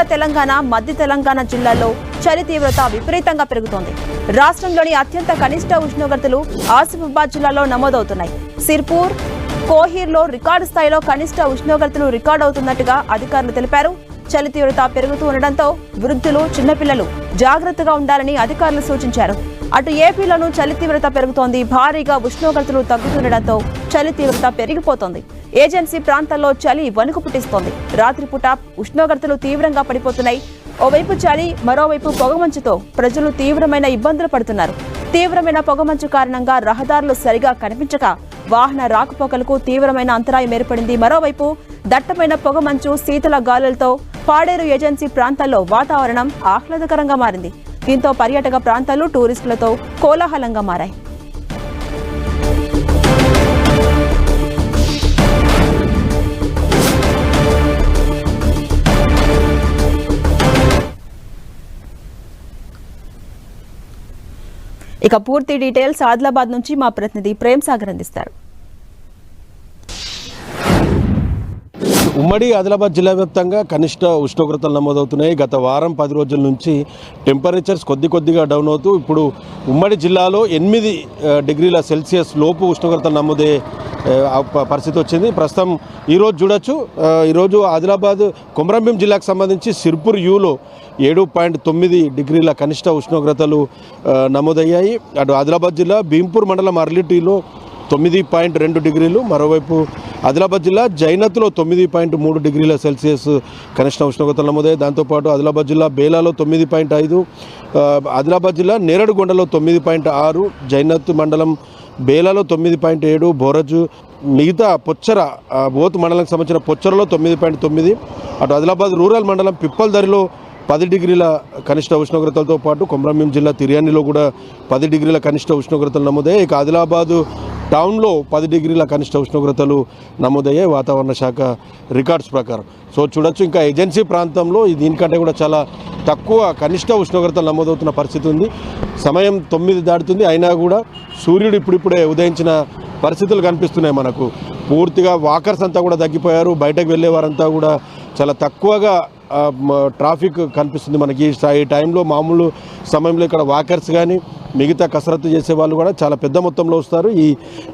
ఉత్తర తెలంగాణ మధ్య తెలంగాణ జిల్లాల్లో చలి తీవ్రత విపరీతంగా పెరుగుతోంది. రాష్ట్రంలోని అత్యంత కనిష్ట ఉష్ణోగ్రతలు ఆసిఫాబాద్ జిల్లాలో నమోదవుతున్నాయి. సిర్పూర్ కోహీర్లో రికార్డు స్థాయిలో కనిష్ట ఉష్ణోగ్రతలు రికార్డు అవుతున్నట్టుగా అధికారులు తెలిపారు. చలి తీవ్రత పెరుగుతూ ఉండడంతో వృద్ధులు చిన్నపిల్లలు జాగ్రత్తగా ఉండాలని అధికారులు సూచించారు. అటు ఏపీలోనూ చలి తీవ్రత పెరుగుతోంది. భారీగా ఉష్ణోగ్రతలు తగ్గుతుండడంతో చలి తీవ్రత పెరిగిపోతోంది. ఏజెన్సీ ప్రాంతాల్లో చలి వణుకు పుట్టిస్తోంది. రాత్రిపూట ఉష్ణోగ్రతలు తీవ్రంగా పడిపోతున్నాయి. ఓవైపు చలి మరోవైపు పొగమంచుతో ప్రజలు తీవ్రమైన ఇబ్బందులు పడుతున్నారు. తీవ్రమైన పొగమంచు కారణంగా రహదారులు సరిగా కనిపించక వాహన రాకపోకలకు తీవ్రమైన అంతరాయం ఏర్పడింది. మరోవైపు దట్టమైన పొగమంచు శీతల గాలులతో పాడేరు ఏజెన్సీ ప్రాంతాల్లో వాతావరణం ఆహ్లాదకరంగా మారింది. దీంతో పర్యాటక ప్రాంతాలు టూరిస్టులతో కోలాహలంగా మారాయి. ఇక పూర్తి డీటెయిల్స్ ఆదిలాబాద్ నుంచి మా ప్రతినిధి ప్రేమ్ సాగర్ అందిస్తారు. ఉమ్మడి ఆదిలాబాద్ జిల్లా వ్యాప్తంగా కనిష్ట ఉష్ణోగ్రతలు నమోదవుతున్నాయి. గత వారం పది రోజుల నుంచి టెంపరేచర్స్ కొద్ది కొద్దిగా డౌన్ అవుతూ ఇప్పుడు ఉమ్మడి జిల్లాలో ఎనిమిది డిగ్రీల సెల్సియస్ లోపు ఉష్ణోగ్రతలు నమోదే పరిస్థితి వచ్చింది. ప్రస్తుతం ఈరోజు చూడొచ్చు ఈరోజు ఆదిలాబాద్ కొమరంభీం జిల్లాకు సంబంధించి సిర్పూర్ యూలో ఏడు పాయింట్ తొమ్మిది డిగ్రీల కనిష్ట ఉష్ణోగ్రతలు నమోదయ్యాయి. అటు ఆదిలాబాద్ జిల్లా భీంపూర్ మండలం అర్లిటీలో తొమ్మిది పాయింట్ రెండు డిగ్రీలు. మరోవైపు ఆదిలాబాద్ జిల్లా జైనత్లో తొమ్మిది పాయింట్ మూడు డిగ్రీల సెల్సియస్ కనిష్ట ఉష్ణోగ్రతలు నమోదయ్యాయి. దాంతోపాటు ఆదిలాబాద్ జిల్లా బేలాలో తొమ్మిది పాయింట్ ఐదు ఆదిలాబాద్ జిల్లా నేరడుగొండలో తొమ్మిది పాయింట్ ఆరు జైనత్ మండలం బేలాలో తొమ్మిది పాయింట్ ఏడు బోరజు మిగతా పొచ్చర బోత్ మండలానికి సంబంధించిన పొచ్చరలో తొమ్మిది పాయింట్ తొమ్మిది అటు ఆదిలాబాద్ రూరల్ మండలం పిప్పల్దరిలో పది డిగ్రీల కనిష్ట ఉష్ణోగ్రతలతో పాటు కొమరంభీం జిల్లా తిర్యానీలో కూడా పది డిగ్రీల కనిష్ట ఉష్ణోగ్రతలు నమోదయ్యాయి. ఇక ఆదిలాబాదు టౌన్లో పది డిగ్రీల కనిష్ట ఉష్ణోగ్రతలు నమోదయ్యాయి వాతావరణ శాఖ రికార్డ్స్ ప్రకారం. సో చూడొచ్చు ఇంకా ఏజెన్సీ ప్రాంతంలో దీనికంటే కూడా చాలా తక్కువ కనిష్ట ఉష్ణోగ్రతలు నమోదవుతున్న పరిస్థితి ఉంది. సమయం తొమ్మిది దాటుతుంది అయినా కూడా సూర్యుడు ఇప్పుడిప్పుడే ఉదయించిన పరిస్థితులు కనిపిస్తున్నాయి మనకు. పూర్తిగా వాకర్స్ అంతా కూడా తగ్గిపోయారు బయటకు వెళ్ళేవారంతా కూడా చాలా తక్కువగా ట్రాఫిక్ కనిపిస్తుంది మనకి. ఈ టైంలో మామూలు సమయంలో ఇక్కడ వాకర్స్ కానీ మిగతా కసరత్తు చేసే వాళ్ళు కూడా చాలా పెద్ద మొత్తంలో వస్తారు. ఈ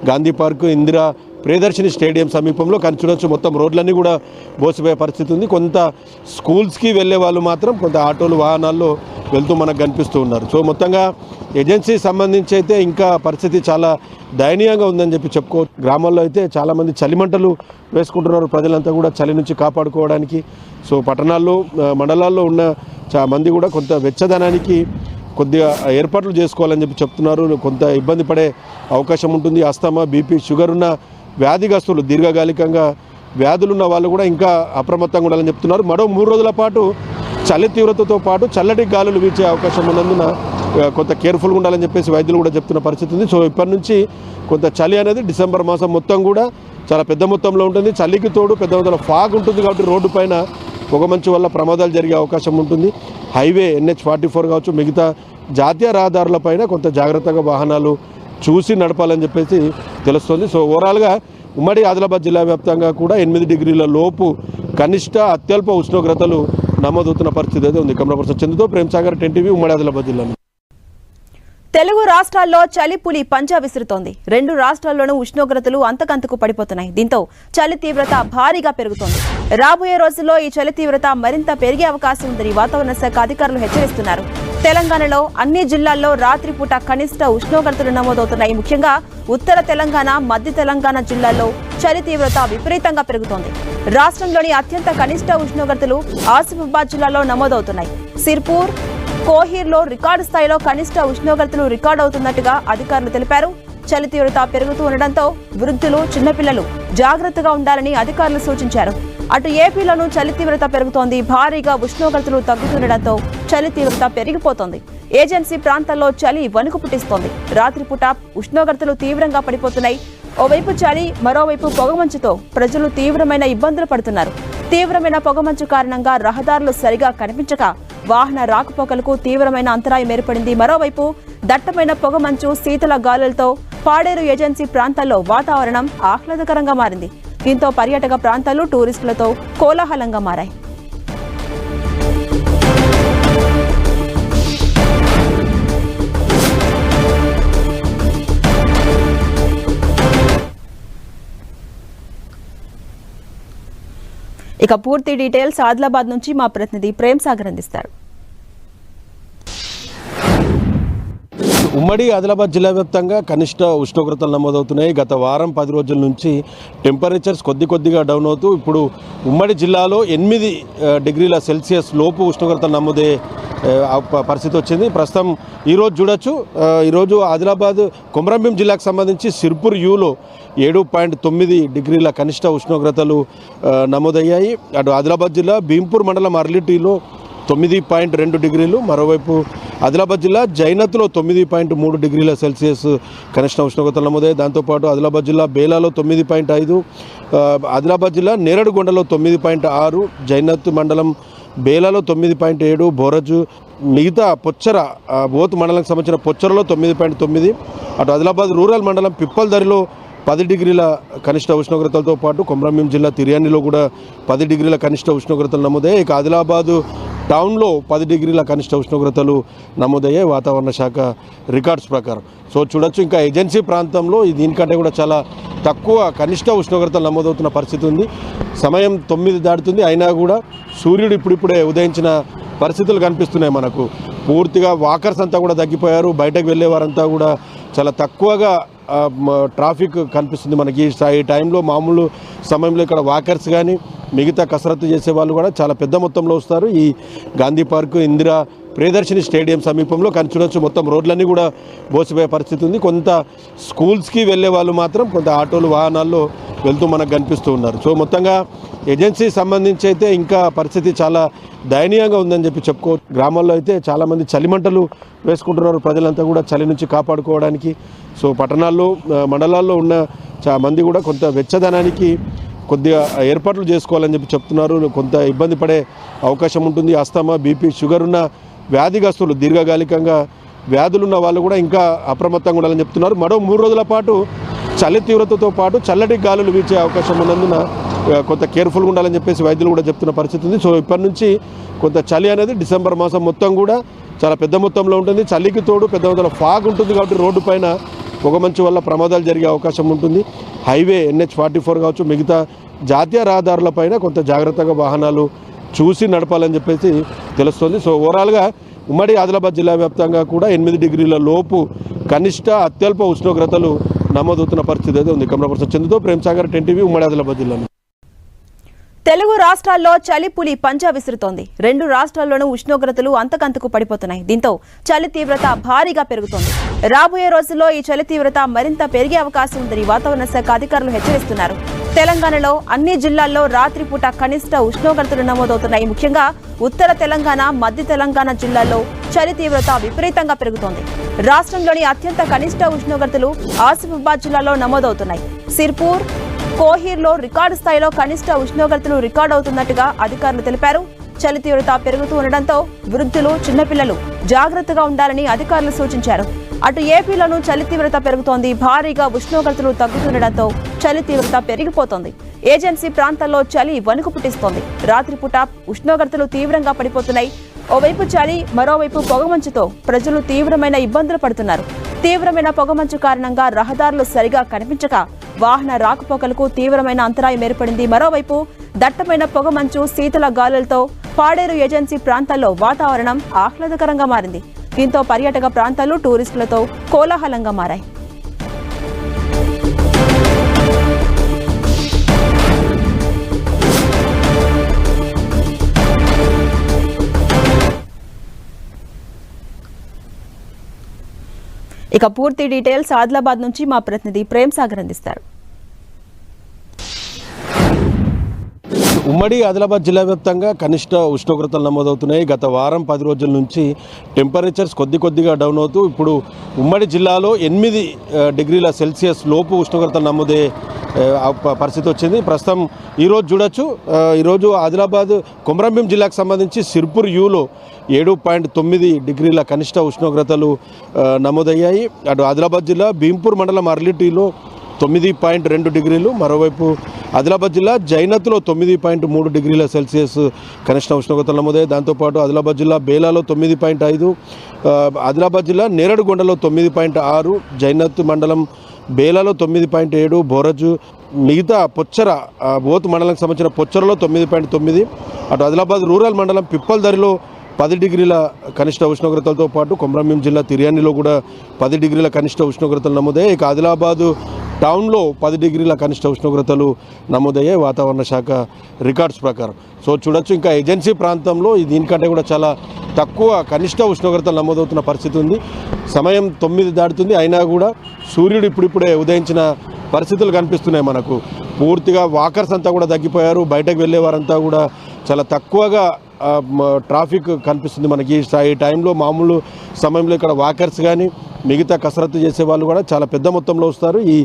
గాంధీ పార్క్ ఇందిరా ప్రియదర్శిని స్టేడియం సమీపంలో కానీ చూడొచ్చు. మొత్తం రోడ్లన్నీ కూడా బోసిపోయే పరిస్థితి ఉంది. కొంత స్కూల్స్కి వెళ్ళే వాళ్ళు మాత్రం కొంత ఆటోలు వాహనాల్లో వెళ్తూ మనకు కనిపిస్తూ ఉన్నారు. సో మొత్తంగా ఏజెన్సీ సంబంధించి అయితే ఇంకా పరిస్థితి చాలా దయనీయంగా ఉందని చెప్పి చెప్పుకో గ్రామాల్లో అయితే చాలామంది చలిమంటలు వేసుకుంటున్నారు. ప్రజలంతా కూడా చలి నుంచి కాపాడుకోవడానికి. సో పట్టణాల్లో మండలాల్లో ఉన్న చాలా మంది కూడా కొంత వెచ్చదనానికి కొద్దిగా ఏర్పాట్లు చేసుకోవాలని చెప్పి చెప్తున్నారు. కొంత ఇబ్బంది పడే అవకాశం ఉంటుంది. అస్తమా బీపీ షుగర్ ఉన్న వ్యాధిగ్రస్తులు దీర్ఘకాలికంగా వ్యాధులున్న వాళ్ళు కూడా ఇంకా అప్రమత్తంగా ఉండాలని చెప్తున్నారు. మరో మూడు రోజుల పాటు చలి తీవ్రతతో పాటు చల్లటి గాలులు వీచే అవకాశం ఉన్నందున కొంత కేర్ఫుల్గా ఉండాలని చెప్పేసి వైద్యులు కూడా చెప్తున్న పరిస్థితి ఉంది. సో ఇప్పటి నుంచి కొంత చలి అనేది డిసెంబర్ మాసం మొత్తం కూడా చాలా పెద్ద మొత్తంలో ఉంటుంది. చలికి తోడు పెద్ద మొత్తంలో ఫాగ్ ఉంటుంది కాబట్టి రోడ్డు పైన పొగమంచు వల్ల ప్రమాదాలు జరిగే అవకాశం ఉంటుంది. హైవే ఎన్హెచ్ ఫార్టీ ఫోర్ కావచ్చు మిగతా జాతీయ రహదారులపైన కొంత జాగ్రత్తగా వాహనాలు చూసి నడపాలని చెప్పేసి తెలుస్తుంది. సో ఓవరాల్గా ఉమ్మడి ఆదిలాబాద్ జిల్లా వ్యాప్తంగా కూడా ఎనిమిది డిగ్రీల లోపు కనిష్ట అత్యల్ప ఉష్ణోగ్రతలు నమోదవుతున్న పరిస్థితి అయితే ఉంది. కమల పర్సన్ చందుతో ప్రేమ్ సాగర్ టెన్ టీవీ ఉమ్మడి ఆదిలాబాద్ జిల్లా. తెలుగు రాష్ట్రాల్లో చలి పులి పంజా విసురుతోంది. రెండు రాష్ట్రాల్లోనూ ఉష్ణోగ్రతలు అంతకంతకు పడిపోతున్నాయి. దీంతో చలి తీవ్రత భారీగా పెరుగుతోంది. రాబోయే రోజుల్లో ఈ చలి తీవ్రత మరింత పెరిగే అవకాశం ఉందని వాతావరణ శాఖ అధికారులు హెచ్చరిస్తున్నారు. తెలంగాణలో అన్ని జిల్లాల్లో రాత్రిపూట కనిష్ట ఉష్ణోగ్రతలు నమోదవుతున్నాయి. ముఖ్యంగా ఉత్తర తెలంగాణ మధ్య తెలంగాణ జిల్లాల్లో చలి తీవ్రత విపరీతంగా పెరుగుతోంది. రాష్ట్రంలోని అత్యంత కనిష్ట ఉష్ణోగ్రతలు ఆసిఫాబాద్ జిల్లాలో నమోదవుతున్నాయి. సిర్పూర్ కోహీర్లో రికార్డు స్థాయిలో కనిష్ట ఉష్ణోగ్రతలు రికార్డు అవుతున్నట్టుగా అధికారులు తెలిపారు. చలి తీవ్రత పెరుగుతూ ఉండడంతో వృద్ధులు చిన్నపిల్లలు జాగ్రత్తగా ఉండాలని అధికారులు సూచించారు. అటు ఏపీలోనూ చలి తీవ్రత పెరుగుతోంది. భారీగా ఉష్ణోగ్రతలు తగ్గుతుండడంతో చలి తీవ్రత పెరిగిపోతోంది. ఏజెన్సీ ప్రాంతాల్లో చలి వణుకు పుట్టిస్తోంది. రాత్రిపూట ఉష్ణోగ్రతలు తీవ్రంగా పడిపోతున్నాయి. ఓవైపు చలి మరోవైపు పొగమంచుతో ప్రజలు తీవ్రమైన ఇబ్బందులు పడుతున్నారు. తీవ్రమైన పొగమంచు కారణంగా రహదారులు సరిగా కనిపించక వాహన రాకపోకలకు తీవ్రమైన అంతరాయం ఏర్పడింది. మరోవైపు దట్టమైన పొగమంచు శీతల గాలులతో పాడేరు ఏజెన్సీ ప్రాంతాల్లో వాతావరణం ఆహ్లాదకరంగా మారింది. దీంతో పర్యాటక ప్రాంతాలు టూరిస్టులతో కోలాహలంగా మారాయి. ఇక పూర్తి డీటెయిల్స్ ఆదిలాబాద్ నుంచి మా ప్రతినిధి ప్రేమ్ సాగర్ అందిస్తారు. ఉమ్మడి ఆదిలాబాద్ జిల్లా వ్యాప్తంగా కనిష్ట ఉష్ణోగ్రతలు నమోదవుతున్నాయి. గత వారం పది రోజుల నుంచి టెంపరేచర్స్ కొద్ది కొద్దిగా డౌన్ అవుతూ ఇప్పుడు ఉమ్మడి జిల్లాలో ఎనిమిది డిగ్రీల సెల్సియస్ లోపు ఉష్ణోగ్రతలు నమోదే పరిస్థితి వచ్చింది. ప్రస్తుతం ఈరోజు చూడొచ్చు. ఈరోజు ఆదిలాబాద్ కొమరంభీం జిల్లాకు సంబంధించి సిర్పూర్ యూలో ఏడు పాయింట్ తొమ్మిది డిగ్రీల కనిష్ట ఉష్ణోగ్రతలు నమోదయ్యాయి. అటు ఆదిలాబాద్ జిల్లా భీంపూర్ మండలం అర్లిటీలో తొమ్మిది పాయింట్ రెండు డిగ్రీలు మరోవైపు ఆదిలాబాద్ జిల్లా జైనత్లో తొమ్మిది పాయింట్ మూడు డిగ్రీల సెల్సియస్ కనిష్ట ఉష్ణోగ్రతలు నమోదయ్యాయి. దాంతోపాటు ఆదిలాబాద్ జిల్లా బేలాలో తొమ్మిది పాయింట్ ఐదు ఆదిలాబాద్ జిల్లా నేరడుగొండలో తొమ్మిది పాయింట్ ఆరు జైనత్ మండలం బేలాలో తొమ్మిది పాయింట్ ఏడు బోరజు మిగతా పొచ్చర బోత్ మండలానికి సంబంధించిన పొచ్చరలో తొమ్మిది పాయింట్ తొమ్మిది అటు ఆదిలాబాద్ రూరల్ మండలం పిప్పల్దరిలో పది డిగ్రీల కనిష్ట ఉష్ణోగ్రతలతో పాటు కొమరంభీం జిల్లా తిర్యానిలో కూడా పది డిగ్రీల కనిష్ట ఉష్ణోగ్రతలు నమోదయ్యాయి. ఇక ఆదిలాబాదు టౌన్లో పది డిగ్రీల కనిష్ట ఉష్ణోగ్రతలు నమోదయ్యాయి వాతావరణ శాఖ రికార్డ్స్ ప్రకారం. సో చూడొచ్చు ఇంకా ఏజెన్సీ ప్రాంతంలో దీనికంటే కూడా చాలా తక్కువ కనిష్ట ఉష్ణోగ్రతలు నమోదవుతున్న పరిస్థితి ఉంది. సమయం తొమ్మిది దాటుతుంది. అయినా కూడా సూర్యుడు ఇప్పుడిప్పుడే ఉదయించిన పరిస్థితులు కనిపిస్తున్నాయి మనకు. పూర్తిగా వాకర్స్ అంతా కూడా తగ్గిపోయారు. బయటకు వెళ్ళే వారంతా కూడా చాలా తక్కువగా ట్రాఫిక్ కనిపిస్తుంది మనకి. ఈ టైంలో మామూలు సమయంలో ఇక్కడ వాకర్స్ కానీ మిగతా కసరత్తు చేసే వాళ్ళు కూడా చాలా పెద్ద మొత్తంలో వస్తారు. ఈ గాంధీ పార్క్ ఇందిరా ప్రియదర్శిని స్టేడియం సమీపంలో కానీ చూడొచ్చు. మొత్తం రోడ్లన్నీ కూడా బోసిపోయే పరిస్థితి ఉంది. కొంత స్కూల్స్కి వెళ్ళే వాళ్ళు మాత్రం కొంత ఆటోలు వాహనాల్లో వెళ్తూ మనకు కనిపిస్తూ ఉన్నారు. సో మొత్తంగా ఏజెన్సీ సంబంధించి అయితే ఇంకా పరిస్థితి చాలా దయనీయంగా ఉందని చెప్పి చెప్పుకో గ్రామాల్లో అయితే చాలామంది చలిమంటలు వేసుకుంటున్నారు. ప్రజలంతా కూడా చలి నుంచి కాపాడుకోవడానికి. సో పట్టణాల్లో మండలాల్లో ఉన్న చా మంది కూడా కొంత వెచ్చదనానికి కొద్దిగా ఏర్పాట్లు చేసుకోవాలని చెప్పి చెప్తున్నారు. కొంత ఇబ్బంది పడే అవకాశం ఉంటుంది. అస్తమా బీపీ షుగర్ ఉన్న వ్యాధిగ్రస్తులు దీర్ఘకాలికంగా వ్యాధులున్న వాళ్ళు కూడా ఇంకా అప్రమత్తంగా ఉండాలని చెప్తున్నారు. మరో మూడు రోజుల పాటు చలి తీవ్రతతో పాటు చల్లటి గాలులు వీచే అవకాశం ఉన్నందున కొంత కేర్ఫుల్గా ఉండాలని చెప్పేసి వైద్యులు కూడా చెప్తున్న పరిస్థితి ఉంది. సో ఇప్పటి నుంచి కొంత చలి అనేది డిసెంబర్ మాసం మొత్తం కూడా చాలా పెద్ద మొత్తంలో ఉంటుంది. చలికి తోడు పెద్ద మొత్తంలో ఫాగ్ ఉంటుంది కాబట్టి రోడ్డు పైన పొగమంచు వల్ల ప్రమాదాలు జరిగే అవకాశం ఉంటుంది. హైవే ఎన్హెచ్ ఫార్టీ ఫోర్ కావచ్చు మిగతా జాతీయ రహదారులపైన కొంత జాగ్రత్తగా వాహనాలు చూసి నడపాలని చెప్పేసి తెలుస్తుంది. సో ఓవరాల్గా ఉమ్మడి ఆదిలాబాద్ జిల్లా వ్యాప్తంగా కూడా ఎనిమిది డిగ్రీల లోపు కనిష్ట అత్యల్ప ఉష్ణోగ్రతలు నమోదవుతున్న పరిస్థితి అయితే ఉంది. కమల పర్సన్ చందుతో ప్రేమ్ సాగర్ టెన్ టీవీ ఉమ్మడి ఆదిలాబాద్ జిల్లాలో. తెలుగు రాష్ట్రాల్లో చలి పులి పంజా విసురుతోంది. రెండు రాష్ట్రాల్లోనూ ఉష్ణోగ్రతలు అంతకంతకు పడిపోతున్నాయి. దీంతో చలి తీవ్రత భారీగా పెరుగుతోంది. రాబోయే రోజుల్లో ఈ చలి తీవ్రత మరింత పెరిగే అవకాశం ఉందని వాతావరణ శాఖ అధికారులు హెచ్చరిస్తున్నారు. తెలంగాణలో అన్ని జిల్లాల్లో రాత్రిపూట కనిష్ట ఉష్ణోగ్రతలు నమోదవుతున్నాయి. ముఖ్యంగా ఉత్తర తెలంగాణ మధ్య తెలంగాణ జిల్లాల్లో చలి తీవ్రత విపరీతంగా పెరుగుతోంది. రాష్ట్రంలోని అత్యంత కనిష్ట ఉష్ణోగ్రతలు ఆసిఫాబాద్ జిల్లాలో నమోదవుతున్నాయి. సిర్పూర్ కోహీర్లో రికార్డు స్థాయిలో కనిష్ట ఉష్ణోగ్రతలు రికార్డు అవుతున్నట్టుగా అధికారులు తెలిపారు. చలి తీవ్రత పెరుగుతూ ఉండడంతో వృద్ధులు చిన్నపిల్లలు జాగ్రత్తగా ఉండాలని అధికారులు సూచించారు. అటు ఏపీలోనూ చలి తీవ్రత పెరుగుతోంది. భారీగా ఉష్ణోగ్రతలు తగ్గుతుండడంతో చలి తీవ్రత పెరిగిపోతోంది. ఏజెన్సీ ప్రాంతాల్లో చలి వణుకు పుట్టిస్తోంది. రాత్రిపూట ఉష్ణోగ్రతలు తీవ్రంగా పడిపోతున్నాయి. ఓవైపు చలి మరోవైపు పొగమంచుతో ప్రజలు తీవ్రమైన ఇబ్బందులు పడుతున్నారు. తీవ్రమైన పొగమంచు కారణంగా రహదారులు సరిగా కనిపించక వాహన రాకపోకలకు తీవ్రమైన అంతరాయం ఏర్పడింది. మరోవైపు దట్టమైన పొగమంచు శీతల గాలులతో పాడేరు ఏజెన్సీ ప్రాంతాల్లో వాతావరణం ఆహ్లాదకరంగా మారింది. దీంతో పర్యాటక ప్రాంతాలు టూరిస్టులతో కోలాహలంగా మారాయి. ఇక పూర్తి డీటెయిల్స్ ఆదిలాబాద్ నుంచి మా ప్రతినిధి ప్రేమ్ సాగర్ అందిస్తారు. ఉమ్మడి ఆదిలాబాద్ జిల్లా వ్యాప్తంగా కనిష్ట ఉష్ణోగ్రతలు నమోదవుతున్నాయి. గత వారం పది రోజుల నుంచి టెంపరేచర్స్ కొద్ది కొద్దిగా డౌన్ అవుతూ ఇప్పుడు ఉమ్మడి జిల్లాలో ఎనిమిది డిగ్రీల సెల్సియస్ లోపు ఉష్ణోగ్రతలు నమోదే ప- పరిస్థితి వచ్చింది. ప్రస్తుతం ఈరోజు చూడొచ్చు ఈరోజు ఆదిలాబాద్ కొమరంభీం జిల్లాకు సంబంధించి సిర్పూర్ యూలో ఏడు పాయింట్ తొమ్మిది డిగ్రీల కనిష్ట ఉష్ణోగ్రతలు నమోదయ్యాయి. అటు ఆదిలాబాద్ జిల్లా భీంపూర్ మండలం అర్లిటీలో తొమ్మిది పాయింట్ రెండు డిగ్రీలు. మరోవైపు ఆదిలాబాద్ జిల్లా జైనత్లో తొమ్మిది పాయింట్ మూడు డిగ్రీల సెల్సియస్ కనిష్ట ఉష్ణోగ్రతలు నమోదయ్యాయి. దాంతోపాటు ఆదిలాబాద్ జిల్లా బేలాలో తొమ్మిది పాయింట్ ఐదు ఆదిలాబాద్ జిల్లా నేరడుగొండలో తొమ్మిది పాయింట్ ఆరు జైనత్ మండలం బేలాలో తొమ్మిది పాయింట్ ఏడు బోరజు మిగతా పొచ్చర బోతు బోత్ సంబంధించిన పొచ్చరలో తొమ్మిది పాయింట్ తొమ్మిది అటు ఆదిలాబాద్ రూరల్ మండలం పిప్పల్దరిలో పది డిగ్రీల కనిష్ట ఉష్ణోగ్రతలతో పాటు కొమరంభీం జిల్లా తిర్యానీలో కూడా పది డిగ్రీల కనిష్ట ఉష్ణోగ్రతలు నమోదయ్యాయి. ఇక ఆదిలాబాదు టౌన్లో పది డిగ్రీల కనిష్ట ఉష్ణోగ్రతలు నమోదయ్యాయి వాతావరణ శాఖ రికార్డ్స్ ప్రకారం. సో చూడొచ్చు ఇంకా ఏజెన్సీ ప్రాంతంలో దీనికంటే కూడా చాలా తక్కువ కనిష్ట ఉష్ణోగ్రతలు నమోదవుతున్న పరిస్థితి ఉంది. సమయం తొమ్మిది దాటుతుంది. అయినా కూడా సూర్యుడు ఇప్పుడిప్పుడే ఉదయించిన పరిస్థితులు కనిపిస్తున్నాయి మనకు. పూర్తిగా వాకర్స్ అంతా కూడా తగ్గిపోయారు. బయటకు వెళ్ళే వారంతా కూడా చాలా తక్కువగా ట్రాఫిక్ కనిపిస్తుంది మనకి. ఈ టైంలో మామూలు సమయంలో ఇక్కడ వాకర్స్ కానీ మిగతా కసరత్తు చేసే వాళ్ళు కూడా చాలా పెద్ద మొత్తంలో వస్తారు. ఈ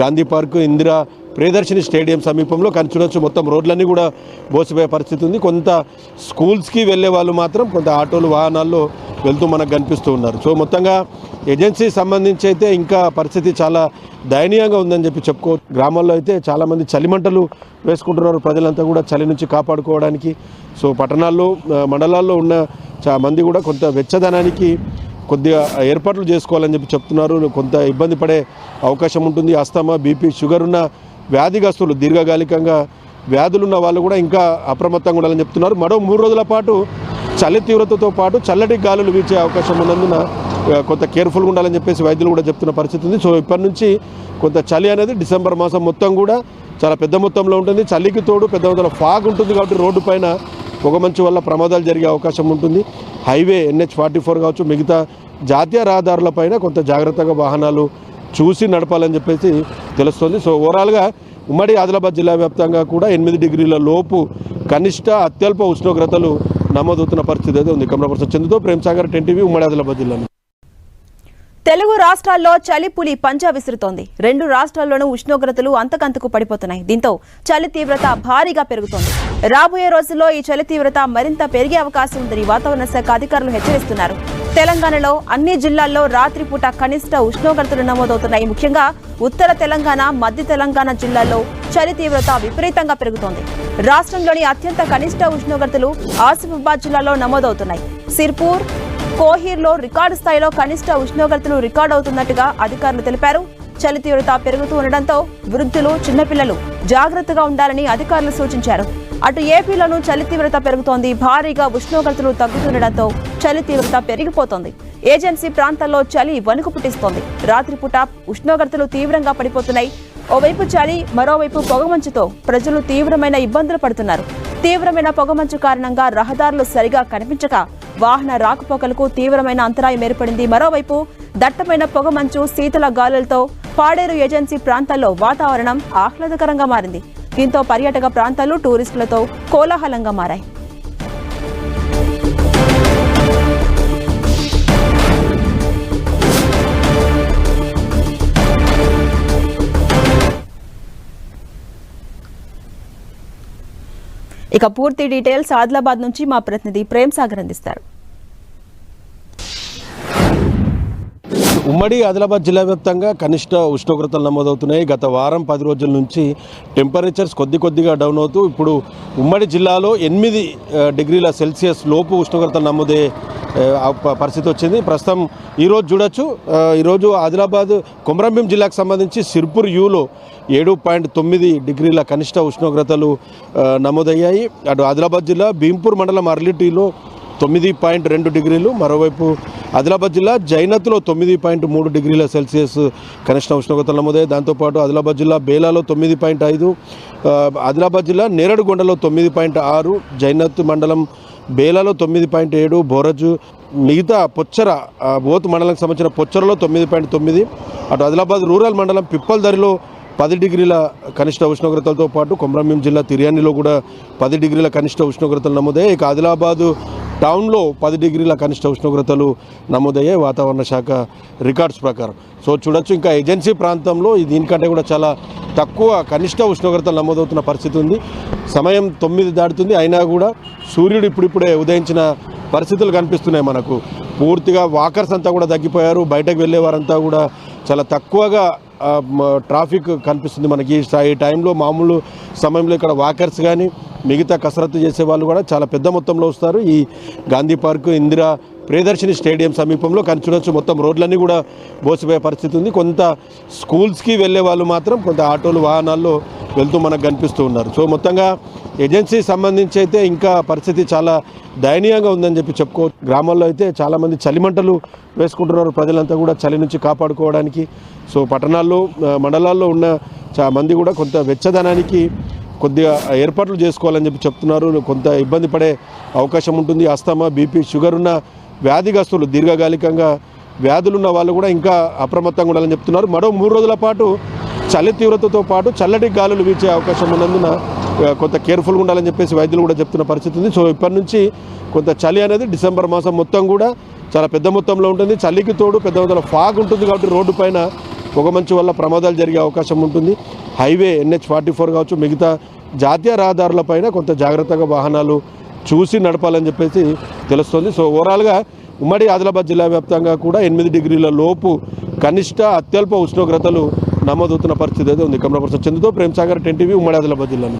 గాంధీ పార్క్ ఇందిరా ప్రియదర్శిని స్టేడియం సమీపంలో కానీ చూడొచ్చు. మొత్తం రోడ్లన్నీ కూడా బోసిపోయే పరిస్థితి ఉంది. కొంత స్కూల్స్కి వెళ్ళే వాళ్ళు మాత్రం కొంత ఆటోలు వాహనాల్లో వెళ్తూ మనకు కనిపిస్తూ ఉన్నారు. సో మొత్తంగా ఏజెన్సీ సంబంధించి అయితే ఇంకా పరిస్థితి చాలా దయనీయంగా ఉందని చెప్పి చెప్పుకో గ్రామాల్లో అయితే చాలామంది చలిమంటలు వేసుకుంటున్నారు. ప్రజలంతా కూడా చలి నుంచి కాపాడుకోవడానికి. సో పట్టణాల్లో మండలాల్లో ఉన్న చాలా మంది కూడా కొంత వెచ్చదనానికి కొద్దిగా ఏర్పాట్లు చేసుకోవాలని చెప్పి చెప్తున్నారు. కొంత ఇబ్బంది పడే అవకాశం ఉంటుంది. అస్తమా బీపీ షుగర్ ఉన్న వ్యాధిగస్తులు దీర్ఘకాలికంగా వ్యాధులున్న వాళ్ళు కూడా ఇంకా అప్రమత్తంగా ఉండాలని చెప్తున్నారు. మరో మూడు రోజుల పాటు చలి తీవ్రతతో పాటు చల్లటి గాలులు వీచే అవకాశం ఉన్నందున కొంత కేర్ఫుల్గా ఉండాలని చెప్పేసి వైద్యులు కూడా చెప్తున్న పరిస్థితి ఉంది. సో ఇప్పటి నుంచి కొంత చలి అనేది డిసెంబర్ మాసం మొత్తం కూడా చాలా పెద్ద మొత్తంలో ఉంటుంది. చలికి తోడు పెద్ద మొత్తంలో ఫాగ్ ఉంటుంది కాబట్టి రోడ్డు పైన పొగమంచు వల్ల ప్రమాదాలు జరిగే అవకాశం ఉంటుంది. హైవే ఎన్హెచ్ ఫార్టీ ఫోర్ కావచ్చు మిగతా జాతీయ రహదారులపైన కొంత జాగ్రత్తగా వాహనాలు చూసి నడపాలని చెప్పేసి తెలుస్తుంది. సో ఓవరాల్గా ఉమ్మడి ఆదిలాబాద్ జిల్లా వ్యాప్తంగా కూడా ఎనిమిది డిగ్రీల లోపు కనిష్ట అత్యల్ప ఉష్ణోగ్రతలు నమోదవుతున్న పరిస్థితి అయితే ఉంది. కమలా పర్సన్ చందుతో ప్రేమ్ సాగర్ టెన్ టీవీ ఉమ్మడి ఆదిలాబాద్ జిల్లా తెలుగు రాష్ట్రాల్లో చలి పులి పంజా విసురుతోంది. రెండు రాష్ట్రాల్లోనూ ఉష్ణోగ్రతలు అంతకంతకు పడిపోతున్నాయి. దీంతో చలి తీవ్రత భారీగా పెరుగుతోంది. రాబోయే రోజుల్లో ఈ చలి తీవ్రత మరింత పెరిగే అవకాశం ఉందని వాతావరణ శాఖ అధికారులు హెచ్చరిస్తున్నారు. తెలంగాణలో అన్ని జిల్లాల్లో రాత్రిపూట కనిష్ట ఉష్ణోగ్రతలు నమోదవుతున్నాయి. ముఖ్యంగా ఉత్తర తెలంగాణ మధ్య తెలంగాణ జిల్లాల్లో చలి తీవ్రత విపరీతంగా పెరుగుతోంది. రాష్ట్రంలోని అత్యంత కనిష్ట ఉష్ణోగ్రతలు ఆసిఫాబాద్ జిల్లాలో నమోదవుతున్నాయి. సిర్పూర్ కోహీర్లో రికార్డు స్థాయిలో కనిష్ట ఉష్ణోగ్రతలు రికార్డు అవుతున్నట్టుగా అధికారులు తెలిపారు. చలి తీవ్రత పెరుగుతూ ఉండడంతో వృద్ధులు చిన్నపిల్లలు జాగ్రత్తగా ఉండాలని అధికారులు సూచించారు. అటు ఏపీలోనూ చలి తీవ్రత పెరుగుతోంది. భారీగా ఉష్ణోగ్రతలు తగ్గుతుండడంతో చలి తీవ్రత పెరిగిపోతోంది. ఏజెన్సీ ప్రాంతాల్లో చలి వణుకు పుట్టిస్తోంది. రాత్రిపూట ఉష్ణోగ్రతలు తీవ్రంగా పడిపోతున్నాయి. ఓవైపు చలి మరోవైపు పొగమంచుతో ప్రజలు తీవ్రమైన ఇబ్బందులు పడుతున్నారు. తీవ్రమైన పొగమంచు కారణంగా రహదారులు సరిగా కనిపించక వాహన రాకపోకలకు తీవ్రమైన అంతరాయం ఏర్పడింది. మరోవైపు దట్టమైన పొగమంచు శీతల గాలులతో పాడేరు ఏజెన్సీ ప్రాంతాల్లో వాతావరణం ఆహ్లాదకరంగా మారింది. దీంతో పర్యాటక ప్రాంతాలు టూరిస్టులతో కోలాహలంగా మారాయి. ఇక పూర్తి డీటెయిల్స్ ఆదిలాబాద్ నుంచి మా ప్రతినిధి ప్రేమ్ సాగర్ అందిస్తారు. ఉమ్మడి ఆదిలాబాద్ జిల్లా వ్యాప్తంగా కనిష్ట ఉష్ణోగ్రతలు నమోదవుతున్నాయి. గత వారం పది రోజుల నుంచి టెంపరేచర్స్ కొద్ది కొద్దిగా డౌన్ అవుతూ ఇప్పుడు ఉమ్మడి జిల్లాలో ఎనిమిది డిగ్రీల సెల్సియస్ లోపు ఉష్ణోగ్రతలు నమోదయ్యే పరిస్థితి వచ్చింది. ప్రస్తుతం ఈరోజు చూడొచ్చు ఈరోజు ఆదిలాబాద్ కొమరంభీం జిల్లాకు సంబంధించి సిర్పూర్ యూలో ఏడు పాయింట్ తొమ్మిది డిగ్రీల కనిష్ట ఉష్ణోగ్రతలు నమోదయ్యాయి. అటు ఆదిలాబాద్ జిల్లా భీంపూర్ మండలం అర్లిటీలో తొమ్మిది పాయింట్ రెండు డిగ్రీలు. మరోవైపు ఆదిలాబాద్ జిల్లా జైనత్లో తొమ్మిది పాయింట్ మూడు డిగ్రీల సెల్సియస్ కనిష్ట ఉష్ణోగ్రతలు నమోదయ్యాయి దాంతోపాటు ఆదిలాబాద్ జిల్లా బేలాలో తొమ్మిది పాయింట్ ఐదు ఆదిలాబాద్ జిల్లా నేరడుగొండలో తొమ్మిది పాయింట్ ఆరు జైనత్ మండలం బేలాలో తొమ్మిది పాయింట్ ఏడు బోరజు మిగతా పొచ్చర బోత్ మండలానికి సంబంధించిన పొచ్చరలో తొమ్మిది పాయింట్ తొమ్మిది అటు ఆదిలాబాద్ రూరల్ మండలం పిప్పల్దరిలో పది డిగ్రీల కనిష్ట ఉష్ణోగ్రతలతో పాటు కొమరంభీం జిల్లా తిర్యానీలో కూడా పది డిగ్రీల కనిష్ట ఉష్ణోగ్రతలు నమోదయ్యాయి ఇక ఆదిలాబాదు టౌన్లో పది డిగ్రీల కనిష్ట ఉష్ణోగ్రతలు నమోదయ్యాయి వాతావరణ శాఖ రికార్డ్స్ ప్రకారం. సో చూడొచ్చు ఇంకా ఏజెన్సీ ప్రాంతంలో దీనికంటే కూడా చాలా తక్కువ కనిష్ట ఉష్ణోగ్రతలు నమోదవుతున్న పరిస్థితి ఉంది. సమయం తొమ్మిది దాటుతుంది. అయినా కూడా సూర్యుడు ఇప్పుడిప్పుడే ఉదయించిన పరిస్థితులు కనిపిస్తున్నాయి మనకు. పూర్తిగా వాకర్స్ అంతా కూడా తగ్గిపోయారు. బయటకు వెళ్ళే వారంతా కూడా చాలా తక్కువగా ట్రాఫిక్ కనిపిస్తుంది మనకి. ఈ టైంలో మామూలు సమయంలో ఇక్కడ వాకర్స్ కానీ మిగతా కసరత్తు చేసే వాళ్ళు కూడా చాలా పెద్ద మొత్తంలో వస్తారు. ఈ గాంధీ పార్క్ ఇందిరా ప్రియదర్శిని స్టేడియం సమీపంలో కానీ చూడొచ్చు మొత్తం రోడ్లన్నీ కూడా బోసిపోయే పరిస్థితి ఉంది. కొంత స్కూల్స్కి వెళ్ళే వాళ్ళు మాత్రం కొంత ఆటోలు వాహనాల్లో వెళ్తూ మనకు కనిపిస్తూ ఉన్నారు. సో మొత్తంగా ఏజెన్సీ సంబంధించి అయితే ఇంకా పరిస్థితి చాలా దయనీయంగా ఉందని చెప్పి చెప్పుకోవచ్చు. గ్రామాల్లో అయితే చాలామంది చలిమంటలు వేసుకుంటున్నారు. ప్రజలంతా కూడా చలి నుంచి కాపాడుకోవడానికి. సో పట్టణాల్లో మండలాల్లో ఉన్న చా మంది కూడా కొంత వెచ్చదనానికి కొద్దిగా ఏర్పాట్లు చేసుకోవాలని చెప్పి చెప్తున్నారు. కొంత ఇబ్బంది పడే అవకాశం ఉంటుంది. అస్తమా బీపీ షుగర్ ఉన్న వ్యాధిగ్రస్తులు దీర్ఘకాలికంగా వ్యాధులు ఉన్న వాళ్ళు కూడా ఇంకా అప్రమత్తంగా ఉండాలని చెప్తున్నారు. మరో మూడు రోజుల పాటు చలి తీవ్రతతో పాటు చల్లటి గాలులు వీచే అవకాశం ఉన్నందున కొంత కేర్ఫుల్గా ఉండాలని చెప్పేసి వైద్యులు కూడా చెప్తున్న పరిస్థితి ఉంది. సో ఇప్పటి నుంచి కొంత చలి అనేది డిసెంబర్ మాసం మొత్తం కూడా చాలా పెద్ద మొత్తంలో ఉంటుంది. చలికి తోడు పెద్ద మొత్తంలో ఫాగ్ ఉంటుంది కాబట్టి రోడ్డు పైన పొగమంచు వల్ల ప్రమాదాలు జరిగే అవకాశం ఉంటుంది. హైవే ఎన్హెచ్ ఫార్టీ ఫోర్ కావచ్చు మిగతా జాతీయ రహదారులపైన కొంత జాగ్రత్తగా వాహనాలు చూసి నడపాలని చెప్పేసి తెలుస్తుంది. సో ఓవరాల్గా ఉమ్మడి ఆదిలాబాద్ జిల్లా వ్యాప్తంగా కూడా ఎనిమిది డిగ్రీల లోపు కనిష్ట అత్యల్ప ఉష్ణోగ్రతలు నమోదవుతున్న పరిస్థితి అయితే ఉంది. కమలా పర్సన్ చందుతో ప్రేమ్ సాగర్ టెన్ టీవీ ఉమ్మడి ఆదిలాబాద్ జిల్లా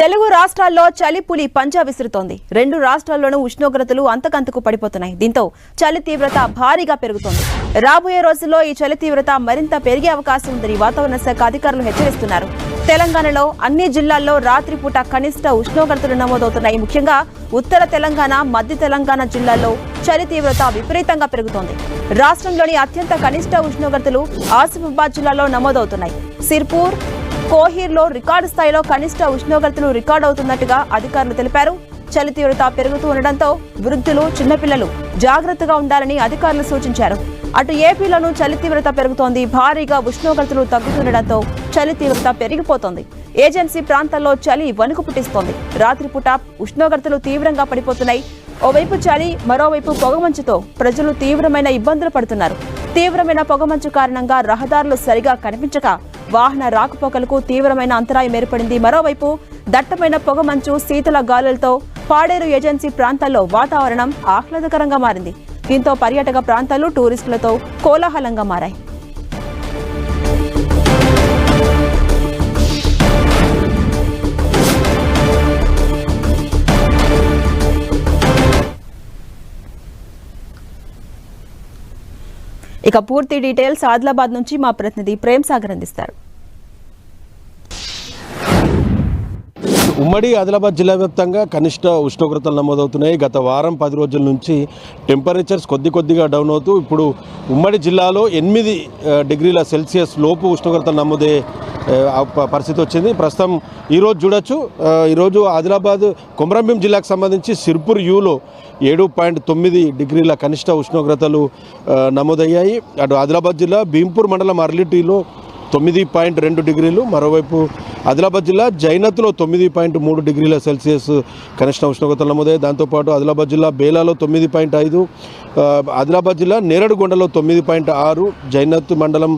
తెలుగు రాష్ట్రాల్లో చలి పులి పంజా విసురుతోంది. రెండు రాష్ట్రాల్లోనూ ఉష్ణోగ్రతలు అంతకంతకు పడిపోతున్నాయి. దీంతో చలి తీవ్రత భారీగా పెరుగుతోంది. రాబోయే రోజుల్లో ఈ చలి తీవ్రత మరింత పెరిగే అవకాశం ఉందని వాతావరణ శాఖ అధికారులు హెచ్చరిస్తున్నారు. తెలంగాణలో అన్ని జిల్లాల్లో రాత్రిపూట కనిష్ట ఉష్ణోగ్రతలు నమోదవుతున్నాయి. ముఖ్యంగా ఉత్తర తెలంగాణ మధ్య తెలంగాణ జిల్లాల్లో చలి తీవ్రత విపరీతంగా పెరుగుతోంది. రాష్ట్రంలోని అత్యంత కనిష్ట ఉష్ణోగ్రతలు ఆసిఫాబాద్ జిల్లాలో నమోదవుతున్నాయి. సిర్పూర్ కోహీర్లో రికార్డు స్థాయిలో కనిష్ట ఉష్ణోగ్రతలు రికార్డు అవుతున్నట్టుగా అధికారులు తెలిపారు. చలి తీవ్రత పెరుగుతూ ఉండడంతో వృద్ధులు చిన్నపిల్లలు జాగ్రత్తగా ఉండాలని అధికారులు సూచించారు. అటు ఏపీలోనూ చలి తీవ్రత పెరుగుతోంది. భారీగా ఉష్ణోగ్రతలు తగ్గుతుండడంతో చలి తీవ్రత పెరిగిపోతోంది. ఏజెన్సీ ప్రాంతాల్లో చలి వణుకు పుట్టిస్తోంది. రాత్రిపూట ఉష్ణోగ్రతలు తీవ్రంగా పడిపోతున్నాయి. ఓవైపు చలి మరోవైపు పొగమంచుతో ప్రజలు తీవ్రమైన ఇబ్బందులు పడుతున్నారు. తీవ్రమైన పొగమంచు కారణంగా రహదారులు సరిగా కనిపించక వాహన రాకపోకలకు తీవ్రమైన అంతరాయం ఏర్పడింది. మరోవైపు దట్టమైన పొగమంచు శీతల గాలులతో పాడేరు ఏజెన్సీ ప్రాంతాల్లో వాతావరణం ఆహ్లాదకరంగా మారింది. దీంతో పర్యాటక ప్రాంతాలు టూరిస్టులతో కోలాహలంగా మారాయి. ఇక పూర్తి డీటెయిల్స్ ఆదిలాబాద్ నుంచి మా ప్రతినిధి ప్రేమ్ సాగర్ అందిస్తారు. ఉమ్మడి ఆదిలాబాద్ జిల్లా వ్యాప్తంగా కనిష్ట ఉష్ణోగ్రతలు నమోదవుతున్నాయి. గత వారం పది రోజుల నుంచి టెంపరేచర్స్ కొద్ది కొద్దిగా డౌన్ అవుతూ ఇప్పుడు ఉమ్మడి జిల్లాలో ఎనిమిది డిగ్రీల సెల్సియస్ లోపు ఉష్ణోగ్రతలు నమోదే పరిస్థితి వచ్చింది. ప్రస్తుతం ఈరోజు చూడొచ్చు ఈరోజు ఆదిలాబాద్ కొమరంభీం జిల్లాకు సంబంధించి సిర్పూర్ యూలో ఏడు పాయింట్ తొమ్మిది డిగ్రీల కనిష్ట ఉష్ణోగ్రతలు నమోదయ్యాయి. అటు ఆదిలాబాద్ జిల్లా భీంపూర్ మండలం అర్లిటీలో తొమ్మిది పాయింట్ రెండు డిగ్రీలు మరోవైపు ఆదిలాబాద్ జిల్లా జైనత్లో తొమ్మిది పాయింట్ మూడు డిగ్రీల సెల్సియస్ కనిష్ట ఉష్ణోగ్రతలు నమోదయ్యాయి. దాంతోపాటు ఆదిలాబాద్ జిల్లా బేలాలో తొమ్మిది పాయింట్ ఐదు ఆదిలాబాద్ జిల్లా నేరడుగొండలో తొమ్మిది పాయింట్ ఆరు జైనత్ మండలం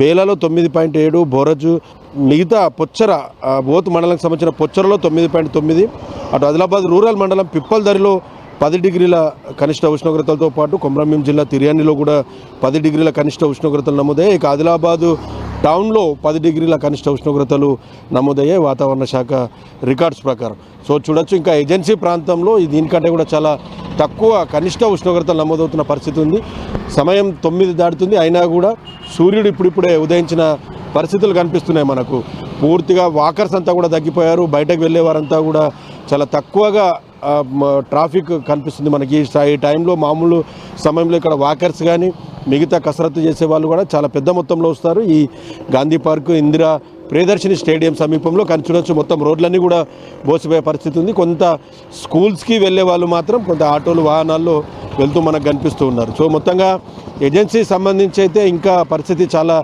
బేలాలో తొమ్మిది పాయింట్ ఏడు బోరజు మిగతా పొచ్చర బోత్ మండలానికి సంబంధించిన పొచ్చరలో తొమ్మిది పాయింట్ తొమ్మిది అటు ఆదిలాబాద్ రూరల్ మండలం పిప్పల్దరిలో పది డిగ్రీల కనిష్ట ఉష్ణోగ్రతలతో పాటు కొమరంభీం జిల్లా తిర్యానిలో కూడా పది డిగ్రీల కనిష్ట ఉష్ణోగ్రతలు నమోదయ్యాయి. ఇక ఆదిలాబాదు టౌన్లో పది డిగ్రీల కనిష్ట ఉష్ణోగ్రతలు నమోదయ్యాయి వాతావరణ శాఖ రికార్డ్స్ ప్రకారం. సో చూడొచ్చు ఇంకా ఏజెన్సీ ప్రాంతంలో దీనికంటే కూడా చాలా తక్కువ కనిష్ట ఉష్ణోగ్రతలు నమోదవుతున్న పరిస్థితి ఉంది. సమయం తొమ్మిది దాటుతుంది. అయినా కూడా సూర్యుడు ఇప్పుడిప్పుడే ఉదయించిన పరిస్థితులు కనిపిస్తున్నాయి మనకు. పూర్తిగా వాకర్స్ అంతా కూడా తగ్గిపోయారు. బయటకు వెళ్ళే వారంతా కూడా చాలా తక్కువగా ట్రాఫిక్ కనిపిస్తుంది మనకి. ఈ టైంలో మామూలు సమయంలో ఇక్కడ వాకర్స్ కానీ మిగతా కసరత్తు చేసే వాళ్ళు కూడా చాలా పెద్ద మొత్తంలో వస్తారు. ఈ గాంధీ పార్క్ ఇందిరా ప్రియదర్శిని స్టేడియం సమీపంలో కానీ చూడొచ్చు మొత్తం రోడ్లన్నీ కూడా బోసిపోయే పరిస్థితి ఉంది. కొంత స్కూల్స్కి వెళ్ళే వాళ్ళు మాత్రం కొంత ఆటోలు వాహనాల్లో వెళ్తూ మనకు కనిపిస్తూ ఉన్నారు. సో మొత్తంగా ఏజెన్సీ సంబంధించి అయితే ఇంకా పరిస్థితి చాలా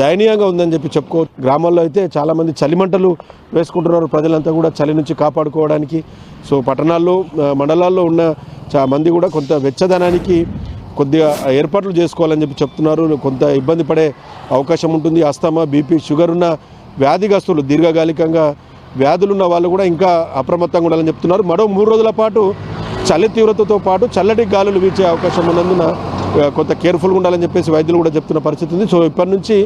దయనీయంగా ఉందని చెప్పి చెప్పుకోవచ్చు గ్రామాల్లో అయితే చాలామంది చలిమంటలు వేసుకుంటున్నారు. ప్రజలంతా కూడా చలి నుంచి కాపాడుకోవడానికి. సో పట్టణాల్లో మండలాల్లో ఉన్న చా మంది కూడా కొంత వెచ్చదనానికి కొద్దిగా ఏర్పాట్లు చేసుకోవాలని చెప్పి చెప్తున్నారు. కొంత ఇబ్బంది పడే అవకాశం ఉంటుంది. అస్తమా బీపీ షుగర్ ఉన్న వ్యాధిగ్రస్తులు దీర్ఘకాలికంగా వ్యాధులు ఉన్న వాళ్ళు కూడా ఇంకా అప్రమత్తంగా ఉండాలని చెప్తున్నారు. మరో మూడు రోజుల పాటు చలి తీవ్రతతో పాటు చల్లటి గాలులు వీచే అవకాశం ఉన్నందున కొంత కేర్ఫుల్గా ఉండాలని చెప్పేసి వైద్యులు కూడా చెప్తున్న పరిస్థితి ఉంది. సో ఇప్పటి నుంచి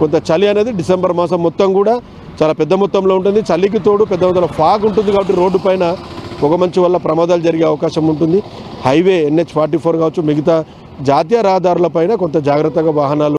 కొంత చలి అనేది డిసెంబర్ మాసం మొత్తం కూడా చాలా పెద్ద మొత్తంలో ఉంటుంది. చలికి తోడు పెద్ద మొత్తంలో ఫాగ్ ఉంటుంది కాబట్టి రోడ్డు పైన పొగమంచు వల్ల ప్రమాదాలు జరిగే అవకాశం ఉంటుంది. హైవే ఎన్హెచ్ ఫార్టీ ఫోర్ కావచ్చు మిగతా జాతీయ రహదారులపైన కొంత జాగ్రత్తగా వాహనాలు